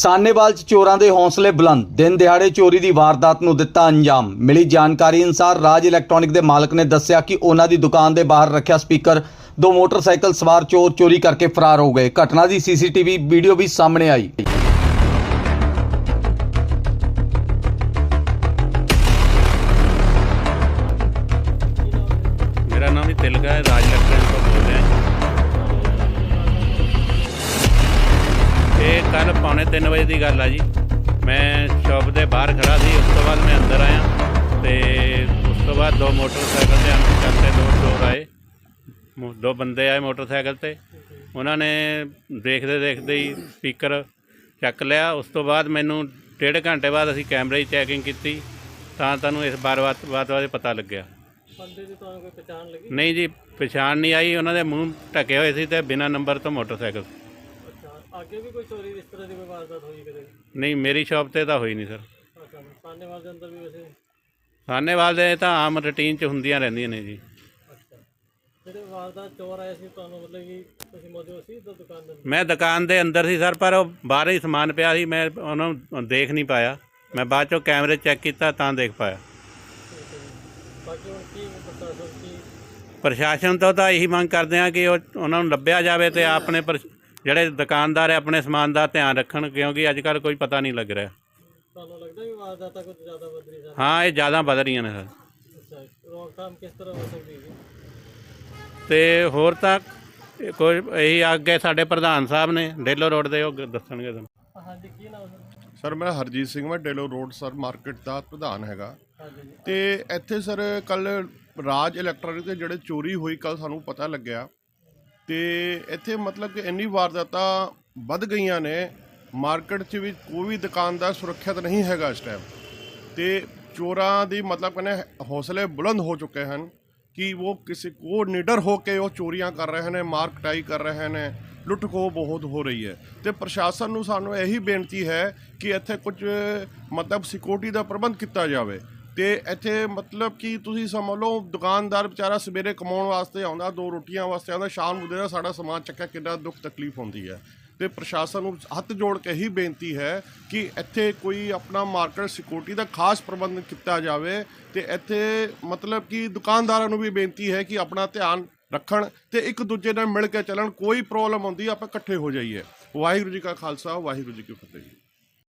ਸਾਨੇਵਾਲ ਚ ਚੋਰਾਂ ਦੇ ਹੌਸਲੇ ਬੁਲੰਦ। ਦਿਨ ਦਿਹਾੜੇ ਚੋਰੀ ਦੀ ਵਾਰਦਾਤ ਨੂੰ ਦਿੱਤਾ ਅੰਜਾਮ। ਮਿਲੀ ਜਾਣਕਾਰੀ ਅਨੁਸਾਰ ਰਾਜ ਇਲੈਕਟ੍ਰੋਨਿਕ ਦੇ ਮਾਲਕ ਨੇ ਦੱਸਿਆ ਕਿ ਉਹਨਾਂ ਦੀ ਦੁਕਾਨ ਦੇ ਬਾਹਰ ਰੱਖਿਆ ਸਪੀਕਰ, ਦੋ ਮੋਟਰਸਾਈਕਲ ਸਵਾਰ ਚੋਰ ਚੋਰੀ ਕਰਕੇ ਫਰਾਰ ਹੋ ਗਏ। ਘਟਨਾ ਦੀ ਸੀਸੀਟੀਵੀ ਵੀਡੀਓ ਵੀ ਸਾਹਮਣੇ ਆਈ। ਮੇਰਾ ਨਾਮ ਹੀ ਤਿਲਕਾ ਹੈ, ਰਾਜ ਇਲੈਕਟ੍ਰੋਨਿਕ ਤੋਂ ਬੋਲ ਰਿਹਾ। ਇਹ ਕੱਲ ਪੌਣੇ 3 ਵਜੇ ਦੀ ਗੱਲ ਆ ਜੀ। ਮੈਂ ਸ਼ਾਪ ਦੇ ਬਾਹਰ ਖੜਾ ਸੀ ਉਸ ਤੋਂ ਬਾਅਦ ਮੈਂ ਅੰਦਰ ਆਇਆ ਤੇ ਉਸ ਤੋਂ ਬਾਅਦ ਦੋ ਮੋਟਰਸਾਈਕਲ ਤੇ ਅਣਪਛਾਤੇ ਦੋ ਚੋਰ ਆਏ। ਦੋ ਬੰਦੇ ਆਏ ਮੋਟਰਸਾਈਕਲ ਤੇ। ਉਹਨਾਂ ਨੇ ਦੇਖਦੇ ਦੇਖਦੇ ਹੀ ਸਪੀਕਰ ਚੱਕ ਲਿਆ। ਉਸ ਤੋਂ ਬਾਅਦ ਮੈਨੂੰ ਡੇਢ ਘੰਟੇ ਬਾਅਦ ਅਸੀਂ ਕੈਮਰੇ 'ਚ ਚੈਕਿੰਗ ਕੀਤੀ ਤਾਂ ਤੁਹਾਨੂੰ ਇਸ ਬਾਰ ਬਾਤ ਬਾਰੇ ਪਤਾ ਲੱਗਿਆ। ਬੰਦੇ ਦੀ ਤੁਹਾਨੂੰ ਕੋਈ ਪਛਾਣ ਲੱਗੀ? ਨਹੀਂ ਜੀ ਪਛਾਣ ਨਹੀਂ ਆਈ। ਉਹਨਾਂ ਦੇ ਮੂੰਹ ਢਕੇ ਹੋਏ ਸੀ ਤੇ ਬਿਨਾਂ ਨੰਬਰ ਤੋਂ ਮੋਟਰਸਾਈਕਲ ਅੱਗੇ ਵੀ ਕੋਈ ਚੋਰੀ ਇਸ ਤਰ੍ਹਾਂ ਦੀ ਕੋਈ ਵਾਰਦਾਤ ਹੋਈ ਕਦੇ? ਨਹੀਂ ਮੇਰੀ ਸ਼ਾਪ ਤੇ ਤਾਂ ਹੋਈ ਨਹੀਂ ਸਰ ਅੱਛਾ ਸਾਨੇਵਾਲ ਦੇ ਅੰਦਰ ਵੀ ਵੈਸੇ? ਸਾਨੇਵਾਲ ਦੇ ਤਾਂ ਆਮ ਰੁਟੀਨ ਚ ਹੁੰਦੀਆਂ ਰਹਿੰਦੀਆਂ ਨੇ ਜੀ। ਅੱਛਾ। ਜਿਹੜੇ ਵਾਰਦਾਤ ਚੋਰ ਆਏ ਸੀ ਤੁਹਾਨੂੰ ਮਤਲਬ ਕਿ ਤੁਸੀਂ ਮੌਜੂਦ ਸੀ ਤਾਂ ਦੁਕਾਨ ਦੇ ਅੰਦਰ? ਮੈਂ ਦੁਕਾਨ ਦੇ ਅੰਦਰ ਸੀ ਸਰ ਪਰ ਉਹ ਬਾਹਰ ਹੀ ਸਮਾਨ ਪਿਆ ਸੀ ਮੈਂ ਉਹਨਾਂ ਨੂੰ ਦੇਖ ਨਹੀਂ ਪਾਇਆ। ਮੈਂ ਬਾਅਦ ਚੋਂ ਕੈਮਰੇ ਚੈੱਕ ਕੀਤਾ ਤਾਂ ਦੇਖ ਪਾਇਆ। ਠੀਕ ਹੈ ਜੀ। ਬਾਕੀ ਹੁਣ ਕੀ ਪ੍ਰਸ਼ਾਸਨ ਕੀ ਪ੍ਰਸ਼ਾਸਨ ਤੋਂ ਤਾਂ ਇਹੀ ਮੰਗ ਕਰਦੇ ਆ ਕਿ ਉਹ ਉਹਨਾਂ ਨੂੰ ਲੱਭਿਆ ਜਾਵੇ ਤੇ ਆਪਣੇ ਪਰ- ਜਿਹੜੇ ਦੁਕਾਨਦਾਰ ਹੈ ਆਪਣੇ ਸਮਾਨ ਦਾ ਧਿਆਨ ਰੱਖਣ ਕਿਉਂਕਿ ਅੱਜ ਕੱਲ ਕੋਈ ਪਤਾ ਨਹੀਂ ਲੱਗ ਰਿਹਾ। ਤੁਹਾਨੂੰ ਲੱਗਦਾ ਵੀ ਵਾਰਦਾਤਾਂ ਕੁਝ ਜ਼ਿਆਦਾ ਵੱਧ ਰਹੀ ਸਨ? ਹਾਂ ਇਹ ਜ਼ਿਆਦਾ ਵੱਧ ਰਹੀਆਂ ਨੇ ਸਰ। ਅੱਛਾ ਰੋਕਥਾਮ ਕਿਸ ਤਰ੍ਹਾਂ ਹੋ ਸਕਦੀ ਹੈ ਤੇ ਹੋਰ ਤਾਂ ਇਹ ਕੋਈ ਇਹੀ ਅੱਗੇ ਸਾਡੇ ਪ੍ਰਧਾਨ ਸਾਹਿਬ ਨੇ ਡੇਲੋ ਰੋਡ ਦੇ ਉਹ ਦੱਸਣਗੇ ਤੁਹਾਨੂੰ। ਹਾਂਜੀ ਕੀ ਨਾਮ ਸਰ ਸਰ ਮੈਂ ਹਰਜੀਤ ਸਿੰਘ ਮੈਂ ਡੇਲੋ ਰੋਡ ਸਰ ਮਾਰਕੀਟ ਦਾ ਪ੍ਰਧਾਨ ਹੈਗਾ। ਹਾਂਜੀ। ਤੇ ਇੱਥੇ ਸਰ ਕੱਲ ਰਾਜ ਇਲੈਕਟ੍ਰੋਨਿਕ ਤੇ ਜਿਹੜੇ ਚੋਰੀ ਹੋਈ ਕੱਲ ਸਾਨੂੰ ਪਤਾ ਲੱਗਿਆ ਤੇ ਇੱਥੇ ਮਤਲਬ ਕਿ ਇੰਨੀ ਵਾਰਦਾਤਾਂ ਵੱਧ ਗਈਆਂ ਨੇ, ਮਾਰਕੀਟ 'ਚ ਵੀ ਕੋਈ ਵੀ ਦੁਕਾਨਦਾਰ ਸੁਰੱਖਿਅਤ ਨਹੀਂ ਹੈਗਾ ਇਸ ਟਾਈਮ ਤੇ ਚੋਰਾਂ ਦੀ ਮਤਲਬ ਕਹਿੰਦੇ ਹੌਸਲੇ ਬੁਲੰਦ ਹੋ ਚੁੱਕੇ ਹਨ ਕਿ ਉਹ ਕਿਸੇ ਕੋ ਨਿਡਰ ਹੋ ਕੇ ਉਹ ਚੋਰੀਆਂ ਕਰ ਰਹੇ ਨੇ, ਮਾਰ ਕਟਾਈ ਕਰ ਰਹੇ ਨੇ ਲੁੱਟ ਖੋਹ ਬਹੁਤ ਹੋ ਰਹੀ ਹੈ। ਤੇ ਪ੍ਰਸ਼ਾਸਨ ਨੂੰ ਸਾਨੂੰ ਇਹੀ ਬੇਨਤੀ ਹੈ ਕਿ ਇੱਥੇ ਕੁਝ ਮਤਲਬ ਸਿਕਿਉਰਿਟੀ ਦਾ ਪ੍ਰਬੰਧ ਕੀਤਾ ਜਾਵੇ। ਤੇ ਇੱਥੇ ਮਤਲਬ ਕਿ ਤੁਸੀਂ ਸਮਝ ਲਓ, ਦੁਕਾਨਦਾਰ ਵਿਚਾਰਾ ਸਵੇਰੇ ਕਮਾਉਣ ਵਾਸਤੇ ਆਉਂਦਾ, ਦੋ ਰੋਟੀਆਂ ਵਾਸਤੇ ਆਉਂਦਾ, ਸ਼ਾਮ ਨੂੰ ਦੇਣਾ ਸਾਡਾ ਸਮਾਨ ਚੱਕਿਆ, ਕਿੰਨਾ ਦੁੱਖ ਤਕਲੀਫ ਹੁੰਦੀ ਹੈ। ਤੇ ਪ੍ਰਸ਼ਾਸਨ ਨੂੰ ਹੱਥ ਜੋੜ ਕੇ ਹੀ ਬੇਨਤੀ ਹੈ ਕਿ ਇੱਥੇ ਕੋਈ ਆਪਣਾ ਮਾਰਕੀਟ ਸਿਕਿਉਰਿਟੀ ਦਾ ਖਾਸ ਪ੍ਰਬੰਧ ਕੀਤਾ ਜਾਵੇ ਤੇ ਇੱਥੇ ਮਤਲਬ ਕਿ ਦੁਕਾਨਦਾਰਾਂ ਨੂੰ ਵੀ ਬੇਨਤੀ ਹੈ ਕਿ ਆਪਣਾ ਧਿਆਨ ਰੱਖਣ ਤੇ ਇੱਕ ਦੂਜੇ ਨਾਲ ਮਿਲ ਕੇ ਚੱਲਣ, ਕੋਈ ਪ੍ਰੋਬਲਮ ਹੁੰਦੀ ਆਪਾਂ ਇਕੱਠੇ ਹੋ ਜਾਈਏ। ਵਾਹਿਗੁਰੂ ਜੀ ਕਾ ਖਾਲਸਾ, ਵਾਹਿਗੁਰੂ ਜੀ ਕੀ ਫਤਿਹ ਜੀ।